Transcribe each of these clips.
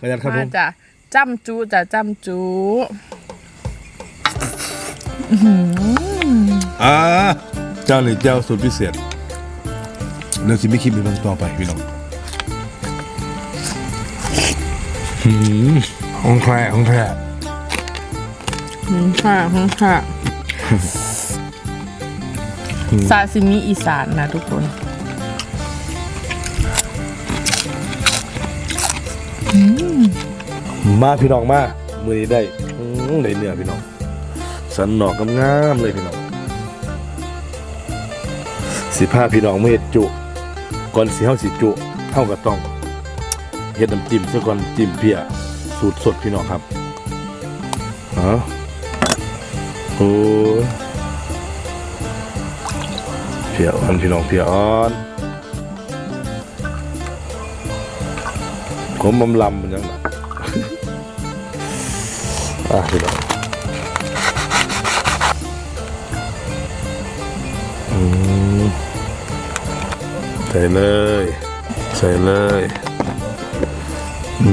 ขออนุญาตครับผมามจ้ะจ้ำจูจ้ะจ้ำจูอ่าเจ้าเลยเจ้าสุดพิเศษเดี๋ยวสิไม่คิดมีบางต่อไปพี่น้องหืมของแท้ของแท้หืมค่ะหืมค่ะซาซิมิอีสานนะทุกคน มาพี่น้องมามือนี้ได้ได้เนื้อพี่น้อง สันหนอกงามๆเลยพี่น้อง สิพาพี่น้องมาเฮ็ดจุ ก่อนสิเฮาสิจุเฮาก็ต้องเฮ็ดน้ำจิ้มซะก่อนจิ้มเพียสูตรสดพี่น้องครับเอโอ้เพียอ่อนพี่น้องเพียอ่อน ผมบำลำมันยังไงอะพี่น้องใส่เลย ใส่เลย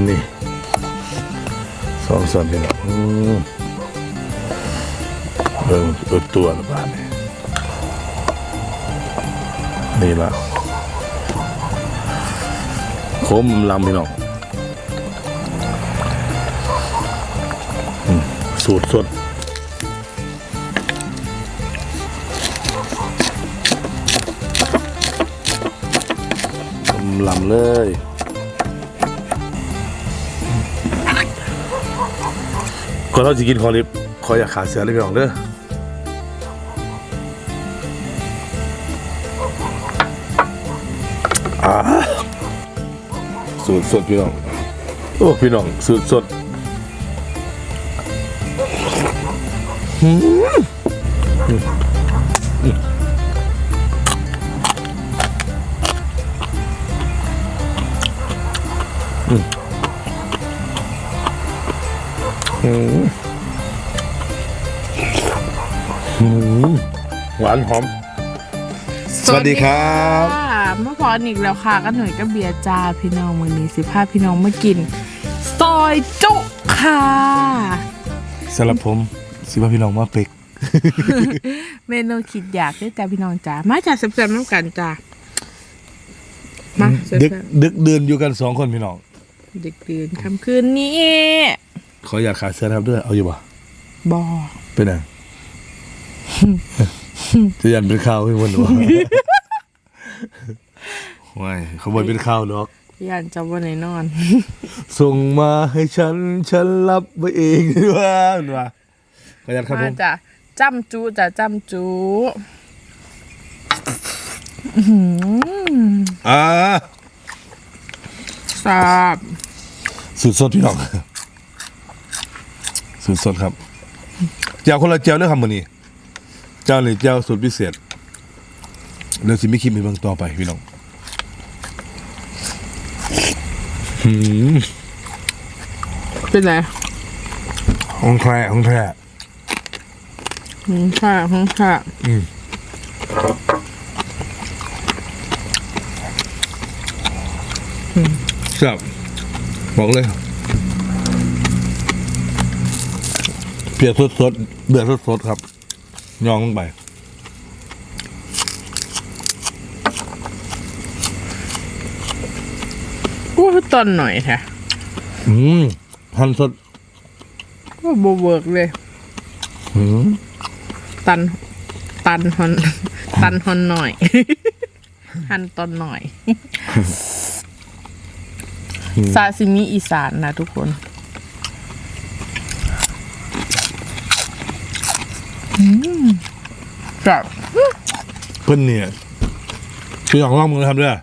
นี่สองส่วนพี่น้องเบิ่งอุดตัวและบาทนี่นี่ละโคมลำพี่น้อง สูตรสดลำเลยก่อนเราจะกินขอลิฟขออยากขาดเสือเลยพี่น้องเด้ออ่าสูตรสดพี่น้อง โอ้ พี่น้อง สูตรสด หวานหอม สวัสดีครับเมื่อพอนอีกแล้วค่ะก็หน่อยก็เบียร์จ้าพี่น้องมือนี้สิพาพี่น้องมากิน ซอยจุค่ะสำหรับผม สิว่าพี่น้องมาเป็กเมนูคิดอยากได้จ้าพี่น้องจ้ามาจ้าเซ็บๆน้ำกันจ้ามาเซ็ดึกบดึกเดินอยู่กันสองคนพี่น้องๆดึกดื่นค่ำคืนนี้ขออยากขาดเสื้อนะครับเด้วยเอาอยู่ป่ะบอเป็นไง จะยันเป็นข้าวให้วันหรือวะว้ายเขาบอกเป็นข้าวหรอก ยันจะวันไหนนอน ส่งมาให้ฉัน ฉันรับไว้เองว่าว่า ขออนุญาตครับผมามจ้ะจ้ำจูจ้ะจ้ำจูอ่าทราบสุดสดพี่น้องสุดสดครับเจ้าคนละเจ้าเรื่องคำมันนี้เจ้าเลยเจ้าสุดพิเศษเดี๋ยวสิไม่คิดมีบางต่อไปพี่น้องหืมเป็นไรของแท้ของแท้ หืมค่ะหืมค่ะครับบอกเลย เปียกสดสดๆเดือดสดสดๆครับยองลงไปกูตอนหน่อยแท้อืมหั่นสดก็บเวิร์กเลย อืม ตัน ตันฮอน ตันฮอนหน่อยหันตอนหน่อย ซาซิมิอีสานนะทุกคนครับเพิ่อนเนี่ยคือของร่องมือทำด้วย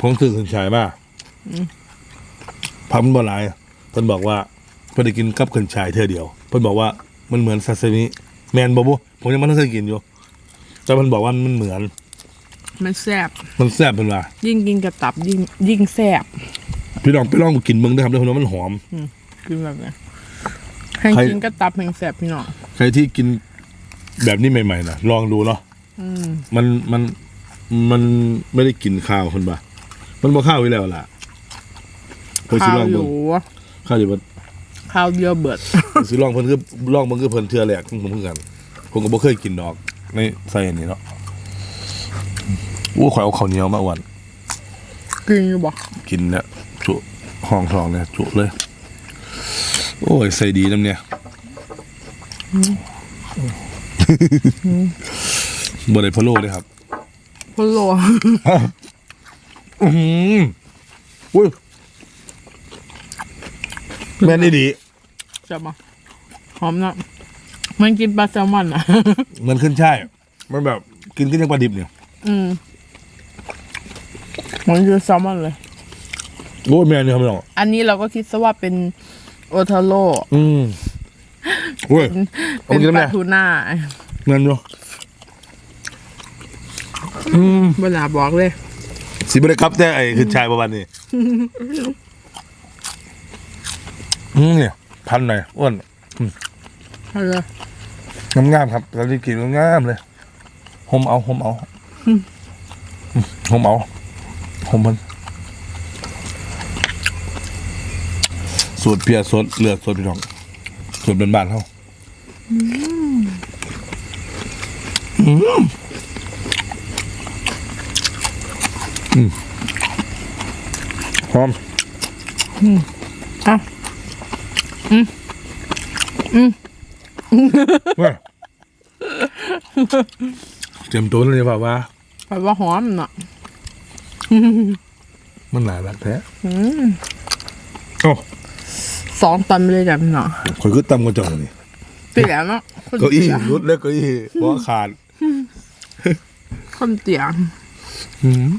ผมสื่อสัญชัยมาพัมบอลายเพิ่อนบอกว่าเพิ่นได้กินกับขันชายเธอเดียว เพิ่อนบอกว่ามันเหมือนซาซิมิ แมนบอบุผมยังไม่ได้เคยกินอยู่ แต่เพิ่นบอกว่ามันเหมือน มันแซ่บมันแซ่บเป็นว่ายิ่งกินกับตับยิ่งยิ่งแซ่บพี่ลองไปลองกินเบิ่งด้วยครับด้วยเพราะว่ามันหอมคือแบบนี้ให้ใครกินกับตับแห่งแซ่บพี่น้องใครที่กินแบบนี้ใหม่ๆนะลองดูเนาะอืมมันมันมันไม่ได้กินข้าวคนบ่ามันบ่ข้าวไว้แล้วล่ะไปสิข้าวลองอเบิ่งยู่ข้าวดิบ ข้าวเดียวเบิดสิลองเพิ่นคือลองมันคือเพิ่นเทื่อแรกของผมคือกันผมก็บ่เคยกินดอกในใส่อันนี้เนาะอู้ข่อยเอาข้าวเหนียวมาอ้วนกินอยู่บ่กินเนี่ยจุห้องทองเนี่ยจุเลย โอ้ยใส่ดีน้ำเนี่ยบ่ได้พะโล้เลยครับพะโลอือหืออุ้ยแม่นได้ดี จะมาหอมนะมันกินปลาแซลมอนอะ มันขึ้นช่ายมันแบบกินกินยังปลาดิบเนี่ยอืมมันคือแซลมอนเลย โอ้ยแม่นี่ครับพี่น้องอันนี้เราก็คิดซะว่าเป็นโอทาโร่อืมโอ้ยเอาเป็นกินปน้ำแม่ลาทูน่าเงินอยู่อืมเวลาบอกเลย สิบได้ครับแต่ไอ้ขึ้นช่ายประมาณนี้อืมเนี่ย พันหน่อยอ้วนเอาเลยงามๆครับเราได้กินงามๆเลยหมเอาหมเอาหมเอาหมมันสูตรเพียสดเลือดสดพี่น้องสูตรบ้านๆเขาอืมอืมหอมอะ เว้ยเตรียมตัวเลยแบบว่าแปลว่าหอมเนาะมันหนารักแท้อืมโอ้สองตันไปเลยจ้ะพี่เนาะข่อยคือตำกระจองนี่เตี๋ยเนาะคนเก้าอี้เตี๋ยรุดแล้วเก้าอี้เพราะว่าขาดคนเตี๋ยอืม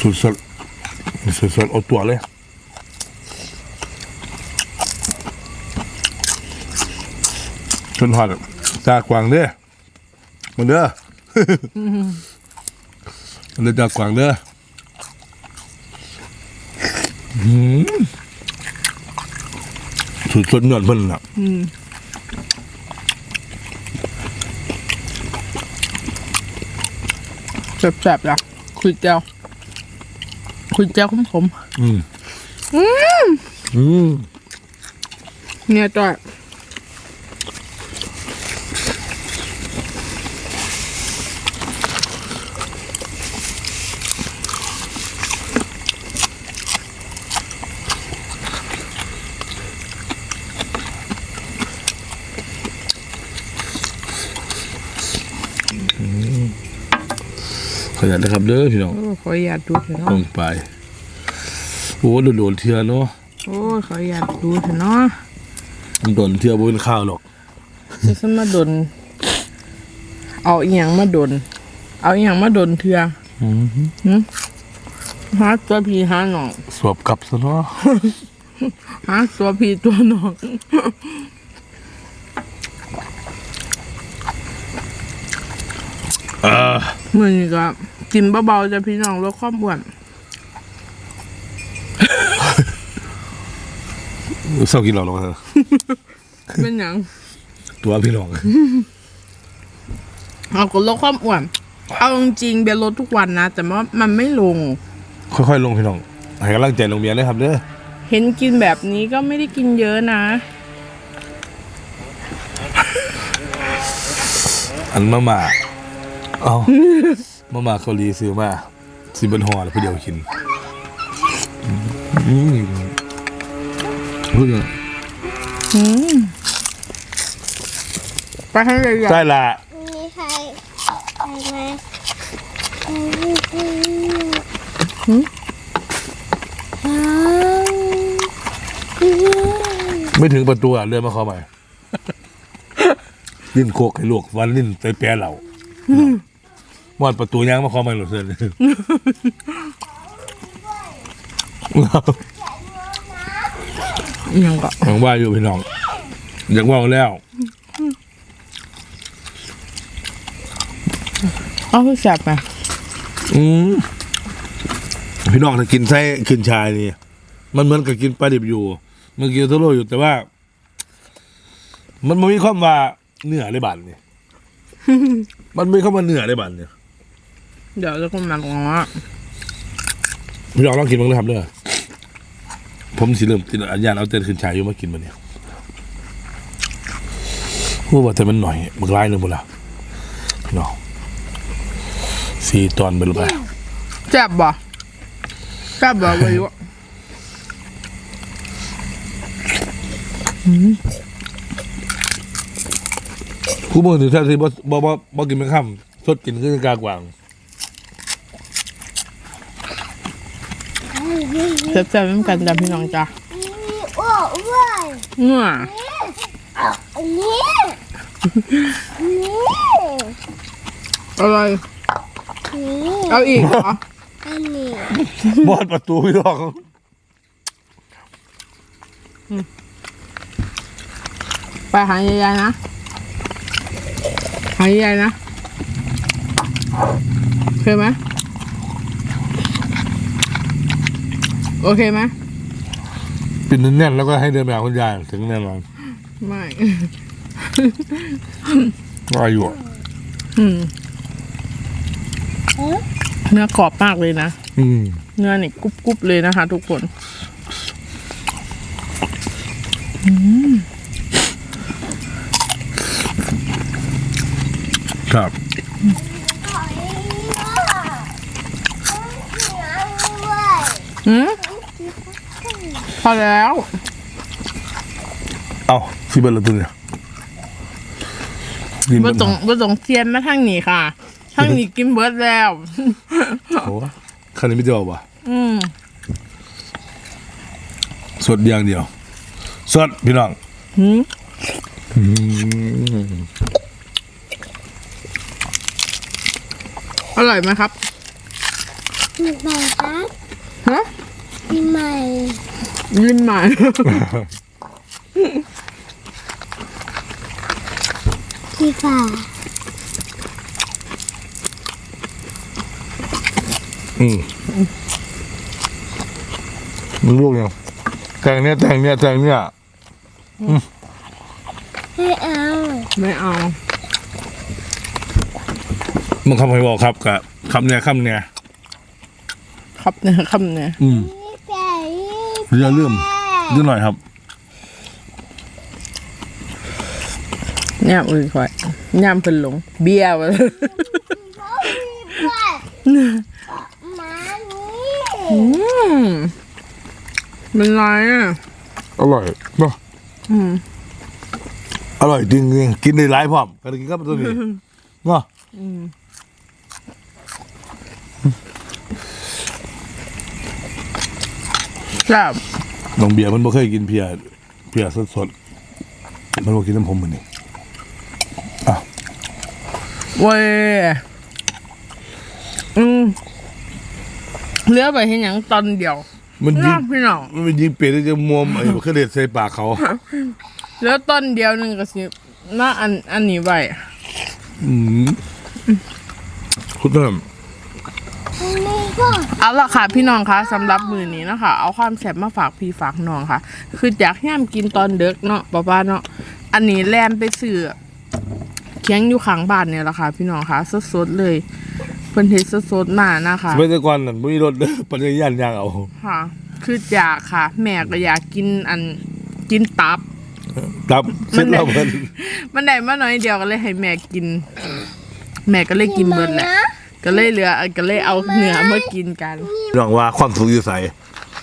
สุดสด สุดสดเอาตัวเลยจนหอดจากวางเด้อมันเด้อมันเด้อจากวางเด้ออืมสุดสดเงินเพิ่นน่ะแสบๆจ้ะคุยเจียว คุยเจียวขมอืม อืมๆเนี่ยจ้อย ขยันนะครับเด้อพี่น้องโอ้ขออนุญาตดูเถอะลเนาะงไป โอ้โดนๆเทือเนาะโอ้ยขออนุญาตดูเถอะเนาะโดนเทือบ่เป็นข้าวหรอกจะสมาดน เอาอีหยังมาดน เอาอีหยังมาดนเถื่อหึหาตัวพี่หาหนองสวบกลับซะเนาะหาตัวพี่ตัวหนอง อ่ามื่อนี้ก็กินเบาๆจะพี่น้องลดความอ้วนเศร้ากินเหล้าแล้วเถอะเป็นหยังตัวพี่น้องเอาก็ลดความอ้วน เอาจริงๆเบียร์ลดทุกวันนะ แต่ว่ามันไม่ลง ค่อยๆลงพี่น้องให้กำลังใจลงเมียเลยครับเด้อเห็นกินแบบนี้ก็ไม่ได้กินเยอะนะ อันมาม่า เอามาม่าเกาหลีซื้อมาสิเป็นห่อแล้วเพื่อเดียวกินอืมพูดเลยไปให้เลยอะใช่ละมีใครใครไหมอ้าวไม่ถึงประตูอะเลื่อนมาเข้าใหม่ ลิ้นโคกให้ลวกวันลิ้นไปแปรเหล่า ม่อนประตูย่างมาเข้าใหม่หลุดเส้นอิหยังก็หวังว่าอยู่พี่น้องอยากว่าแล้วเอาคือแสบไปอืมพี่น้องถ้ากินไส้ขึ้นชายนี่มันเหมือนกับกินปลาดิบอยู่ มันกินทั่วโลกอยู่แต่ว่า มันไม่มีความว่าเนื้อในบัตนี่มันไม่เข้ามาเหนือได้บันเนี่ย เดี๋ยวจะกำลังว่าพี่น้องลองกินบ้างเลยครับเด้อผมสิเริ่มติดอันยานเอาเต้นขึ้นชายอยู่มากินมาเนี่ยพูดว่าแต่มันหน่อยบักไล่เลยหมดละพี่น้องสี่ตอนไปเลยไปแจ็บบ่แจ็บบ่วายุคู่มือถึงแท้ที่บ่บ่บ่บ่กินเป็นข้ามสดกินขึ้นกากวาง แซ่บๆเหมือนกันจ้ะพี่น้องจ้ะนี่โอ้ว้ายเมื่ออันนี้นี่อะไรนี่เอาอีกเหรออันนี้บอดประตูพี่น้องไปหายายๆนะหายายๆนะโอเคไหม โอเคไหมปิดแน่นๆแล้วก็ให้เดินไปหาคุณยายถึงแน่นอนไม่ ก็อายุอืมเนื้อกรอบมากเลยนะ อืมเนื้อนี่กรุบกรุบเลยนะคะ ทุกคนครับ อืม พอแล้ว เอาสิเบิร์ละตัวเนี่ยกินบ่เบิดต้องบ่ต้องเซียนมาทางนี้ค่ะทางนี้กินเบิร์ดแล้ว โอ้คันนี้ไม่จะบอกว่าอืมสดอย่างเดียว สดพี่น้องหืมอืมอร่อยไหมครับมีใหม่ครับฮะมีใหม่ ยิ้มใหม่ที่ฝ่าอืมมึงลูกยังแต่งเนี่ยแต่งเนี่ยแต่งเนี่ยให้เอาไม่เอามึงคำให้บอกครับกับคำเนี่ยคำเนี่ยครับเนี่ยคำเนี่ยอืมนี่แต่ อย่าลืมนิดหน่อยครับ ย่ามอื่นค่อยย่ามเพิ่นหลง เบี้ยวเลยเขามีบ้านหมานี่อืมเป็นไรอะ อร่อยเนาะอืมอร่อยจริงจริงกินได้หลายพร้อมกันกินกับตัวนี้เนาะ อืม ครับน้องเบียร์มันบ่เคยกินเพียเพียสดสดๆมันบ่กินน้ำผมเหมือนนี่อะเว้ยอืมเหลือไปเห็นหยังตอนเดียวมันยิลางบพี่น้องมันเป็นยิงเป็ดที่จะมวมไอ้เครื่องเด็ดใส่ปากเขาแล้วต้นเดียวหนึ่งก็สิน่าอันอันนี้ไว้อืมคุณเริ่มอันนี้ก็ เอาละค่ะพี่น้องคะสำหรับมือนี้นะคะ เอาความแสบมาฝากพี่ฝากน้องค่ะ คืออยากย่ามกินตอนเด็กเนาะป้าป้าเนาะอันนี้แลนไปซื้อเคียงอยู่ข้างบ้านเนี่ยแหละค่ะ พี่น้องคะสดๆเลยเพิ่นเฮ็ดสดๆมานะคะสมัยแต่ก่อนนั่นบ่มีรถเด้อปัญญายานยางเอาค่ะ คืออยากค่ะ แม่ก็อยากกินอันกินตับครับเสร็จแล้วเพิ่นมันได้มาหน่อยเดียวก็เลยให้แม่กิน แม่ก็เลยกินเบิดแหละ ก็เลยเหลือก็เลยเอาเนื้อมากินกันน้องว่าความสุขอยู่ไส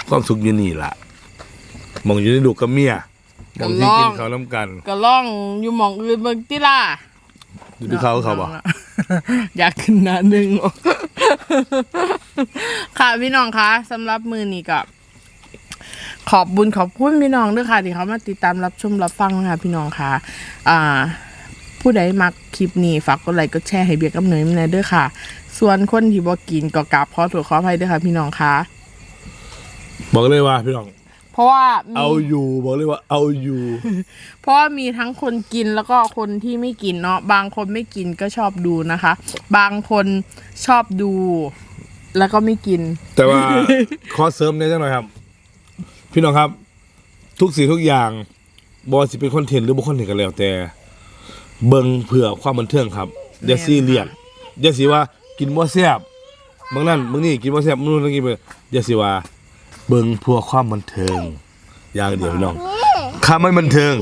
ความสุขอยู่นี่ล่ะหมองอยู่ในลูกกับเมียหมองที่กินข้าวน้ำกันก็ล่องอยู่หมองอื่นเบิ่งติล่ะอยู่ที่เขาเขาบ่อยากขึ้นหน้าหนึ่งค่ะพี่น้องคะสำหรับมือนี้ก็ขอบบุญขอบคุณพี่น้องด้วยค่ะที่เขามาติดตามรับชมรับฟังนะคะพี่น้องค่ะ อ่า ผู้ใดมักคลิปนี้ฝากกดไลค์กดแชร์ให้เบียร์กับเนยมาแน่ด้วยค่ะ ส่วนคนที่บ่กินก็กราบขอโทษขออภัยด้วยค่ะพี่น้องคะบอกเลยว่าพี่น้อง เพราะว่ามีเอาอยู่บอกเลยว่าเอาอยู่เพราะว่ามีทั้งคนกินแล้วก็คนที่ไม่กินเนาะบางคนไม่กินก็ชอบดูนะคะ บางคนชอบดู แล้วก็ไม่กิน แต่ว่า ขอเสริมได้จังหน่อยครับ พี่น้องครับ ทุกสิ่งทุกอย่างบอสิเป็นคอนเทนต์หรือบุคคลเห็นกันแล้วแต่ เบิงเผื่อความบันเทิงครับอย่าซีเรียสอย่าสิว่า กินบ่แซ่บบางนั่นบางนี่กินบ่แซ่บมื้อนั้นกินไปอย่าสิว่าเบิ่งเพื่อความบันเทิงอย่างเดียวพี่น้องนี่ถ้าไม่บันเทิง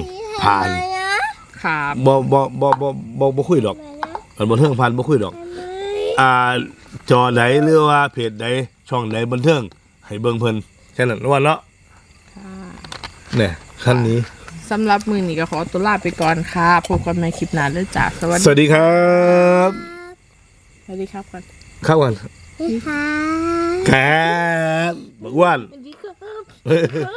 ผ่านทำไมนะครับบ่บ่บ่บ่บ่บ่คุยดอกทำไมนะมันบันเทิงผ่านบ่คุยดอกทำไมอ่าจอไหนหรือว่าเพจใดช่องใดบันเทิงให้เบิ่งเพิ่นแค่นั้นว่าเนาะเนี่ยขั้นนี้สำหรับมือนี้ก็ขอตัวลาไปก่อนค่ะพบกันใหม่คลิปหน้าเลยจ้าสวัสสดีวัสดีครับ สวัสดีครับก่อนเข้ากันนี่ค่ะครับบักว่านสวัสดีครับ